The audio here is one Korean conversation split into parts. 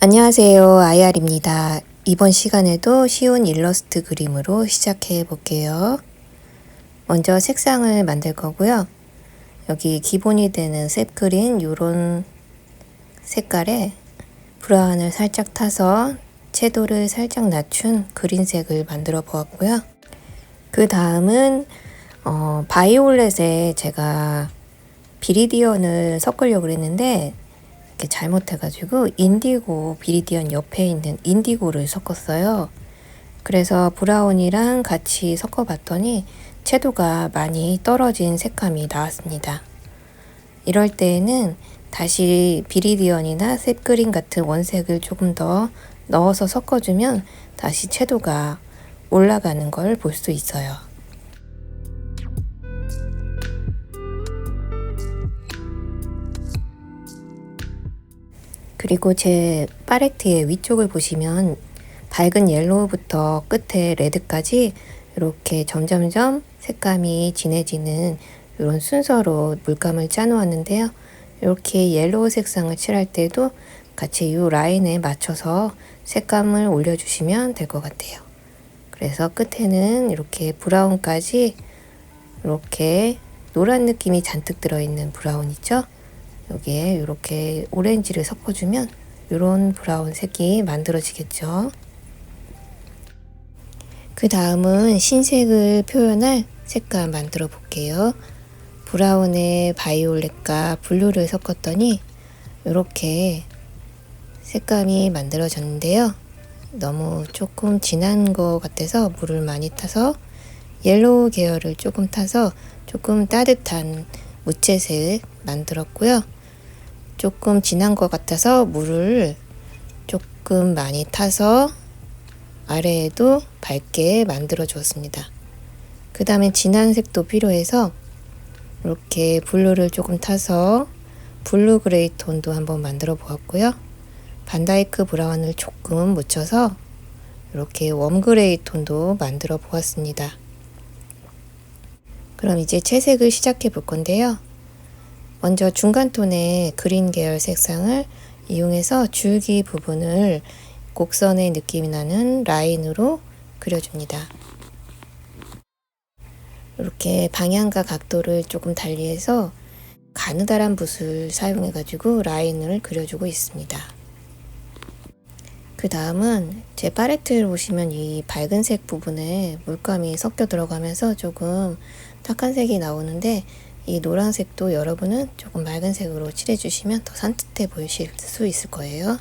안녕하세요. 아이알입니다. 이번 시간에도 쉬운 일러스트 그림으로 시작해 볼게요. 먼저 색상을 만들 거고요. 여기 기본이 되는 셉그린 요런 색깔에 브라운을 살짝 타서 채도를 살짝 낮춘 그린색을 만들어 보았고요. 그 다음은 어, 바이올렛에 제가 비리디언을 섞으려고 그랬는데 이렇게 잘못해가지고 인디고 비리디언 옆에 있는 인디고를 섞었어요. 그래서 브라운이랑 같이 섞어봤더니 채도가 많이 떨어진 색감이 나왔습니다. 이럴 때에는 다시 비리디언이나 셋그린 같은 원색을 조금 더 넣어서 섞어주면 다시 채도가 올라가는 걸 볼 수 있어요. 그리고 제 팔레트의 위쪽을 보시면 밝은 옐로우부터 끝에 레드까지 이렇게 점점점 색감이 진해지는 이런 순서로 물감을 짜놓았는데요. 이렇게 옐로우 색상을 칠할 때도 같이 이 라인에 맞춰서 색감을 올려주시면 될 것 같아요. 그래서 끝에는 이렇게 브라운까지 이렇게 노란 느낌이 잔뜩 들어있는 브라운 있죠? 여기에 이렇게 오렌지를 섞어주면 이런 브라운 색이 만들어지겠죠. 그 다음은 신색을 표현할 색감 만들어 볼게요. 브라운에 바이올렛과 블루를 섞었더니 이렇게 색감이 만들어졌는데요. 너무 조금 진한 것 같아서 물을 많이 타서 옐로우 계열을 조금 타서 조금 따뜻한 무채색 만들었고요. 조금 진한 것 같아서 물을 조금 많이 타서 아래에도 밝게 만들어 주었습니다. 그 다음에 진한 색도 필요해서 이렇게 블루를 조금 타서 블루 그레이 톤도 한번 만들어 보았고요. 반다이크 브라운을 조금 묻혀서 이렇게 웜 그레이 톤도 만들어 보았습니다. 그럼 이제 채색을 시작해 볼 건데요. 먼저 중간 톤의 그린 계열 색상을 이용해서 줄기 부분을 곡선의 느낌이 나는 라인으로 그려줍니다. 이렇게 방향과 각도를 조금 달리해서 가느다란 붓을 사용해 가지고 라인을 그려주고 있습니다. 그 다음은 제 팔레트를 보시면 이 밝은색 부분에 물감이 섞여 들어가면서 조금 탁한 색이 나오는데 이 노란색도 여러분은 조금 맑은 색으로 칠해주시면 더 산뜻해 보이실 수 있을 거예요.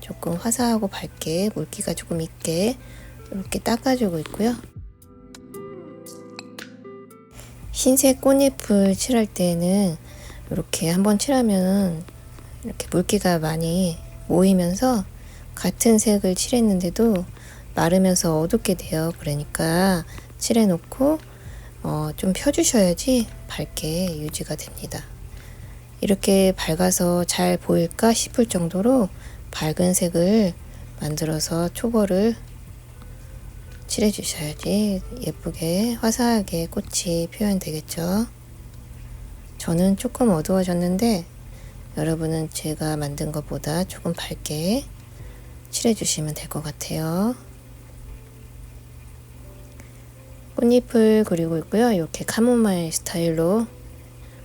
조금 화사하고 밝게 물기가 조금 있게 이렇게 닦아주고 있고요. 흰색 꽃잎을 칠할 때는 이렇게 한번 칠하면 이렇게 물기가 많이 모이면서 같은 색을 칠했는데도 마르면서 어둡게 돼요. 그러니까 칠해놓고 어, 좀 펴주셔야지 밝게 유지가 됩니다. 이렇게 밝아서 잘 보일까 싶을 정도로 밝은 색을 만들어서 초벌을 칠해 주셔야지 예쁘게 화사하게 꽃이 표현되겠죠. 저는 조금 어두워졌는데 여러분은 제가 만든 것보다 조금 밝게 칠해 주시면 될 것 같아요. 꽃잎을 그리고 있고요. 이렇게 카모마일 스타일로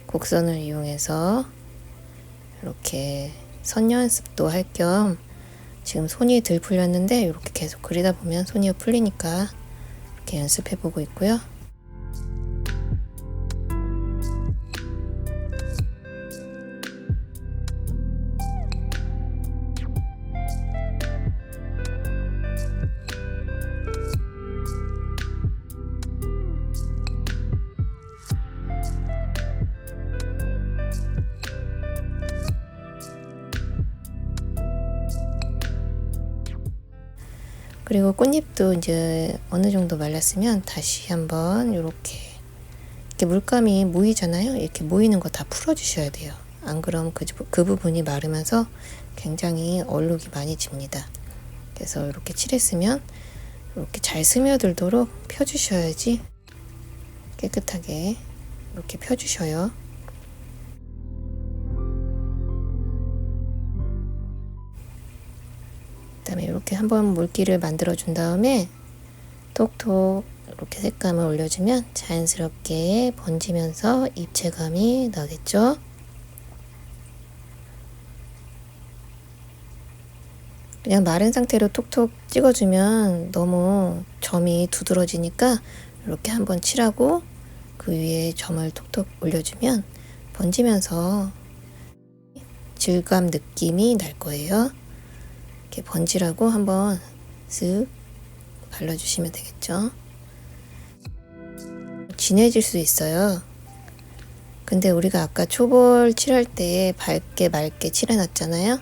곡선을 이용해서 이렇게 선 연습도 할 겸 지금 손이 덜 풀렸는데 이렇게 계속 그리다 보면 손이 풀리니까 이렇게 연습해 보고 있고요. 그리고 꽃잎도 이제 어느 정도 말랐으면 다시 한번 이렇게 이렇게 물감이 모이잖아요. 이렇게 모이는 거 다 풀어주셔야 돼요. 안 그럼 그, 그 부분이 마르면서 굉장히 얼룩이 많이 집니다. 그래서 이렇게 칠했으면 이렇게 잘 스며들도록 펴주셔야지 깨끗하게 이렇게 펴주셔요. 이렇게 한번 물기를 만들어 준 다음에 톡톡 이렇게 색감을 올려주면 자연스럽게 번지면서 입체감이 나겠죠. 그냥 마른 상태로 톡톡 찍어주면 너무 점이 두드러지니까 이렇게 한번 칠하고 그 위에 점을 톡톡 올려주면 번지면서 질감 느낌이 날 거예요. 이렇게 번지라고 한번 쓱 발라주시면 되겠죠. 진해질 수 있어요. 근데 우리가 아까 초벌 칠할 때 밝게 맑게 칠해놨잖아요.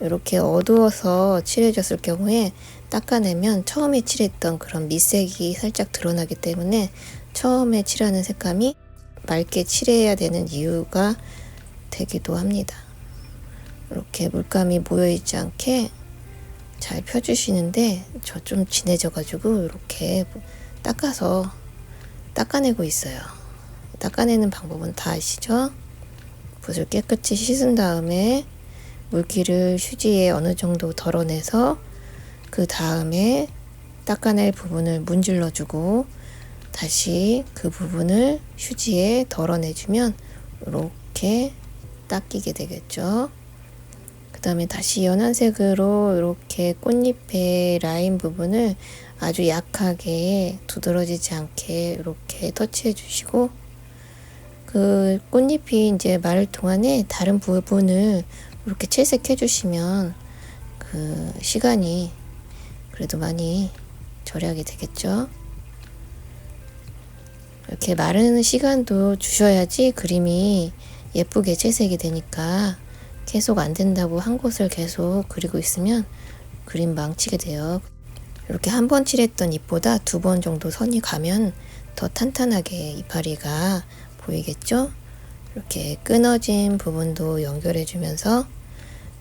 이렇게 어두워서 칠해줬을 경우에 닦아내면 처음에 칠했던 그런 밑색이 살짝 드러나기 때문에 처음에 칠하는 색감이 맑게 칠해야 되는 이유가 되기도 합니다. 이렇게 물감이 모여있지 않게 잘 펴주시는데 저 좀 진해져가지고 이렇게 닦아서 닦아내고 있어요. 닦아내는 방법은 다 아시죠? 붓을 깨끗이 씻은 다음에 물기를 휴지에 어느 정도 덜어내서 그 다음에 닦아낼 부분을 문질러주고 다시 그 부분을 휴지에 덜어내주면 이렇게 닦이게 되겠죠. 그 다음에 다시 연한 색으로 이렇게 꽃잎의 라인 부분을 아주 약하게 두드러지지 않게 이렇게 터치해 주시고 그 꽃잎이 이제 마를 동안에 다른 부분을 이렇게 채색해 주시면 그 시간이 그래도 많이 절약이 되겠죠. 이렇게 마르는 시간도 주셔야지 그림이 예쁘게 채색이 되니까 계속 안 된다고 한 곳을 계속 그리고 있으면 그림 망치게 돼요. 이렇게 한 번 칠했던 잎보다 두 번 정도 선이 가면 더 탄탄하게 이파리가 보이겠죠? 이렇게 끊어진 부분도 연결해 주면서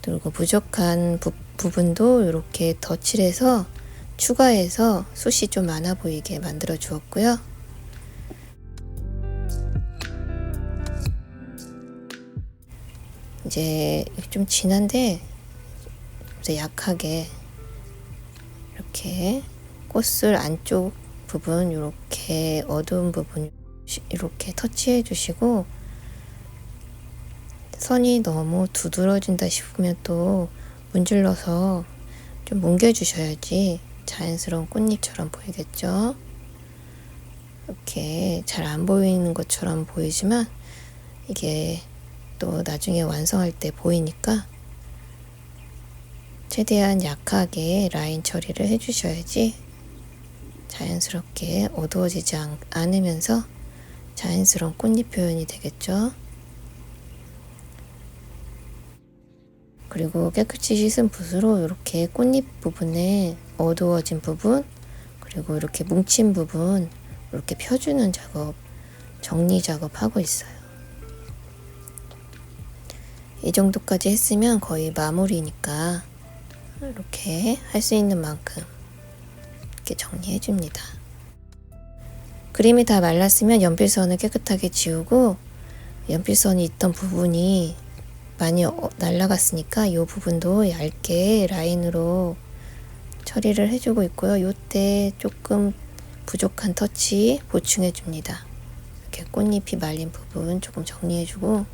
그리고 부족한 부, 부분도 이렇게 덧칠해서 추가해서 숱이 좀 많아 보이게 만들어 주었고요. 이제 좀 진한데 이제 약하게 이렇게 꽃을 안쪽 부분 이렇게 어두운 부분 이렇게 터치해 주시고 선이 너무 두드러진다 싶으면 또 문질러서 좀 뭉개 주셔야지 자연스러운 꽃잎처럼 보이겠죠? 이렇게 잘 안 보이는 것처럼 보이지만 이게 또 나중에 완성할 때 보이니까 최대한 약하게 라인 처리를 해주셔야지 자연스럽게 어두워지지 않, 않으면서 자연스러운 꽃잎 표현이 되겠죠. 그리고 깨끗이 씻은 붓으로 이렇게 꽃잎 부분에 어두워진 부분 그리고 이렇게 뭉친 부분 이렇게 펴주는 작업 정리 작업하고 있어요. 이 정도까지 했으면 거의 마무리니까 이렇게 할 수 있는 만큼 이렇게 정리해 줍니다. 그림이 다 말랐으면 연필선을 깨끗하게 지우고 연필선이 있던 부분이 많이 어, 날라갔으니까 이 부분도 얇게 라인으로 처리를 해주고 있고요. 이때 조금 부족한 터치 보충해 줍니다. 이렇게 꽃잎이 말린 부분 조금 정리해주고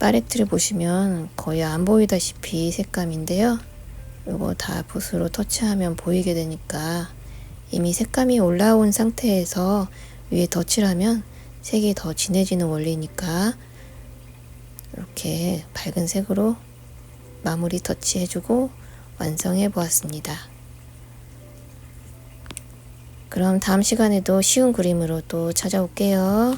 팔레트를 보시면 거의 안 보이다시피 색감인데요. 이거 다 붓으로 터치하면 보이게 되니까 이미 색감이 올라온 상태에서 위에 덧칠하면 색이 더 진해지는 원리니까 이렇게 밝은 색으로 마무리 터치해주고 완성해 보았습니다. 그럼 다음 시간에도 쉬운 그림으로 또 찾아올게요.